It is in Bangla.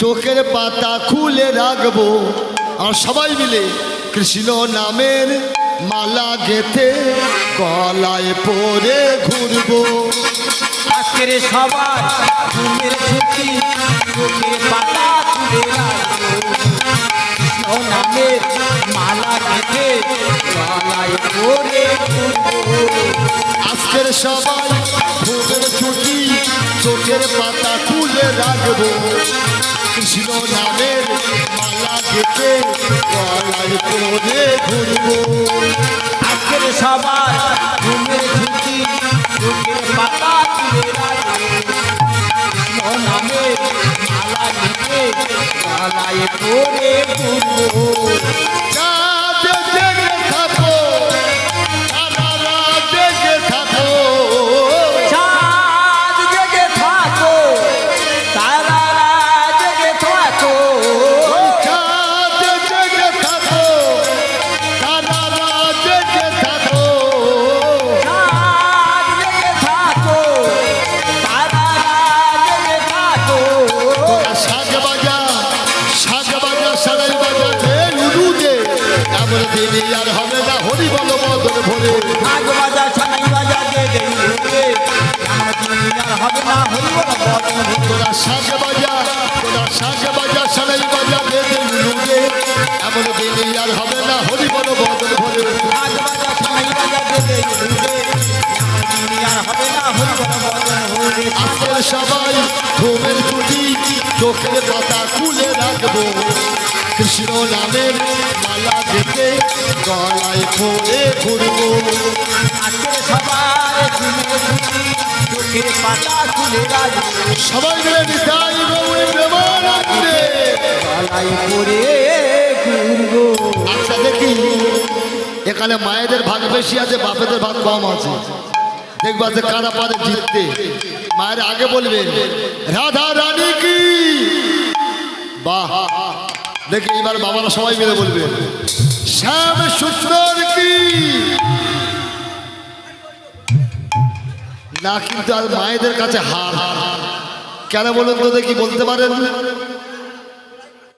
চোখের পাতা খুলে রাখব। আর সবাই মিলে কৃষ্ণ নামের মালা গেথে গলায় পরে ঘুরবো। আজকের সবার ঘুমের ছুটি চোখের পাতা তুলে রাখব। কৃষ্ণ নামের মালা গেঁথে গলায় পরে ঘুরবো। আজকের সবাই ভোরের ছুটি চোখের পাতা খুলে রাখব। কৃষ্ণ নামের মালা গেথে গলায় পরে ঘুরবো। আজকের সবার ঘুমের ছুটি চোখের পাতা তুলে কৃষ্ণ নামের মালা গেঁথে গলায় পরে ঘুরবো। এমন আর হবে না হরি বল বদল ভরে। ভাগ বাজা ছানাই বাজা জেগে উঠবে আমার দুনিয়ার হবে না হইব না বদন ভুতো তোরা শাক বাজা তোরা শাক বাজা সারাই বাজা রে উড়ু দে এমন দিনই আর হবে না হরি বল বদল ভরে। ভাগ বাজা ছানাই বাজা জেগে উঠবে হবে আজকের সবাই ঘুমের ছুটি চোখের পাতা খুলে রাখব। কৃষ্ণ নামের গলায় পরে ঘুরবো। আজকের সবার চোখের পাতা তুলে রাখব সবাই মিলে নিতাই গৌরী প্রেমানন্দে গলায় পরে ঘুরবো। আচ্ছা দেখি। এখানে মায়েদের ভাগ বেশি আছে বাপেদের ভাগ কম আছে। দেখবা যে কারা পারে জিততে। মায়ের আগে বলবে রাধা রানী কি? বাহ। দেখি এবার বাবারা সবাই মিলে বলবে, শ্যাম সুন্দর কি? না, কিন্তু আর মায়েদের কাছে হার। কেন বলুন তো দেখি, বলতে পারেন?